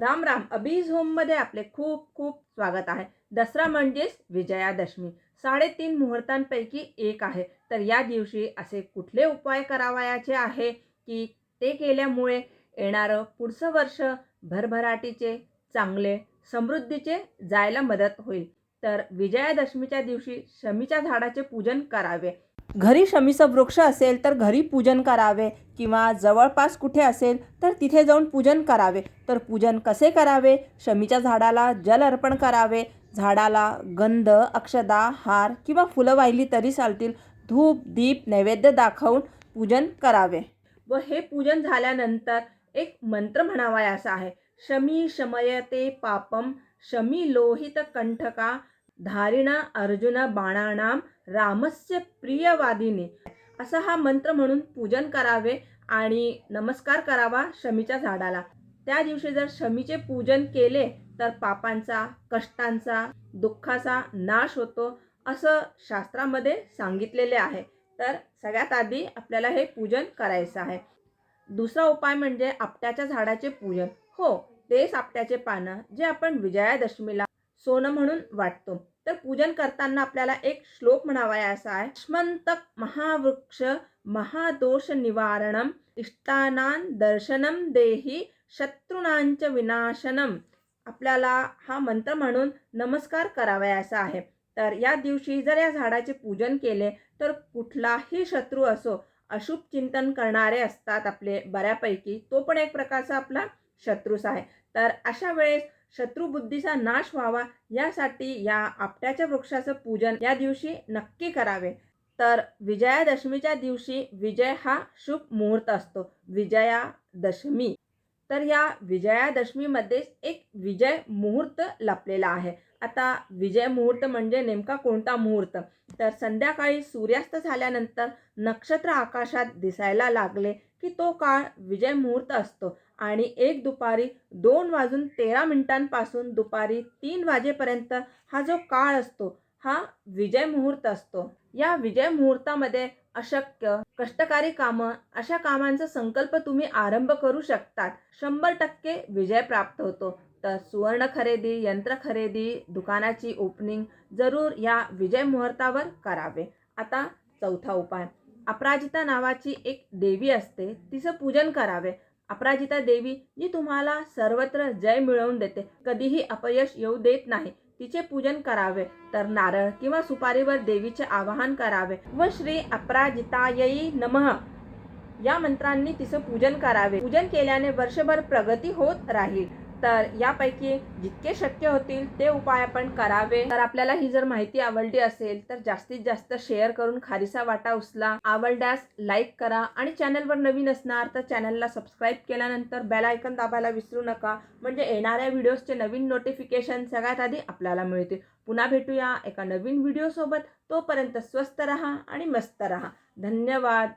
राम राम. अबीज होममध्ये आपले खूप खूप स्वागत आहे. दसरा म्हणजेच विजयादशमी. साडेतीन मुहूर्तांपैकी एक आहे. तर या दिवशी असे कुठले उपाय करावयाचे आहे की ते केल्यामुळे येणारं पुढचं वर्ष भरभराटीचे चांगले समृद्धीचे जायला मदत होईल. तर विजयादशमीच्या दिवशी शमीच्या झाडाचे पूजन करावे. घरी शमीचं वृक्ष असेल तर घरी पूजन करावे किंवा जवळपास कुठे असेल तर तिथे जाऊन पूजन करावे. तर पूजन कसे करावे? शमीच्या झाडाला जल अर्पण करावे. झाडाला गंध अक्षदा हार किंवा फुलं वाहिली तरी चालतील. धूप दीप नैवेद्य दाखवून पूजन करावे. व हे पूजन झाल्यानंतर एक मंत्र म्हणावायाचा आहे. शमी शमयते पापम शमी लोहित कंठका धारिणा अर्जुन बाणानाम रामस्य प्रियवादिने. असा हा मंत्र म्हणून पूजन करावे आणि नमस्कार करावा शमीच्या झाडाला. त्या दिवशी जर शमीचे पूजन केले तर पापांचा कष्टांचा दुःखाचा नाश होतो असं शास्त्रामध्ये सांगितलेले आहे. तर सगळ्यात आधी आपल्याला हे पूजन करायचं आहे. दुसरा उपाय म्हणजे आपट्याच्या झाडाचे पूजन. हो तेच आपट्याचे पानं जे आपण विजयादशमीला सोनं म्हणून वाटतो. तर पूजन करताना आपल्याला एक श्लोक म्हणावायाचा आहे. श्मंतक महावृक्ष महादोष निवारणम इष्टानां दर्शनम देही शत्रुणांच विनाशनम आपल्याला हा मंत्र म्हणून नमस्कार करावयाचा आहे. तर या दिवशी जर या झाडाचे पूजन केले तर कुठलाही शत्रू असो अशुभ चिंतन करणारे असतात आपले बऱ्यापैकी. तो पण एक प्रकारचा आपला शत्रूच आहे. तर अशा वेळेस शत्रुबुद्धीचा नाश व्हावा यासाठी या आपट्याच्या वृक्षाचं पूजन या दिवशी नक्की करावे. तर विजयादशमीच्या दिवशी विजय हा शुभ मुहूर्त असतो. विजयादशमी. तर या विजयादशमीमध्ये एक विजय मुहूर्त लपलेला आहे. आता विजय मुहूर्त म्हणजे नेमका कोणता मुहूर्त? तर संध्याकाळी सूर्यास्त झाल्यानंतर नक्षत्र आकाशात दिसायला लागले की तो काळ विजय मुहूर्त असतो. आणि एक दुपारी दोन वाजून तेरा मिनिटांपासून दुपारी तीन वाजेपर्यंत हा जो काळ असतो हा विजय मुहूर्त असतो. या विजय मुहूर्तामध्ये अशक्य कष्टकारी कामं अशा कामांचा संकल्प तुम्ही आरंभ करू शकतात. शंभर टक्के विजय प्राप्त होतो. तर सुवर्ण खरेदी यंत्र खरेदी दुकानाची ओपनिंग जरूर या विजय मुहूर्तावर करावे. आता चौथा उपाय. अपराजिता नावाची एक देवी असते तिचं पूजन करावे. अपराजिता देवी जी तुम्हाला सर्वत्र जय मिळवून देते. कधीही अपयश येऊ देत नाही. तिचे पूजन करावे तर नारळ किंवा सुपारीवर देवीचे आवाहन करावे व श्री अपराजितायी नमः. या मंत्रांनी तिचं पूजन करावे. पूजन केल्याने वर्षभर प्रगती होत राहील. तर यापैकी जितके शक्य होतील ते उपाय आपण करावे. तर आपल्याला ही जर माहिती आवडली असेल तर जास्तीत जास्त शेअर करून खारीसा वाटा उचला. आवडल्यास लाईक करा आणि चॅनलवर नवीन असणार तर चॅनलला सबस्क्राईब केल्यानंतर बेल आयकन दाबायला विसरू नका. म्हणजे येणाऱ्या व्हिडिओजचे नवीन नोटिफिकेशन सगळ्यात आधी आपल्याला मिळतील. पुन्हा भेटूया एका नवीन व्हिडिओसोबत तोपर्यंत स्वस्त रहा आणि मस्त रहा. धन्यवाद.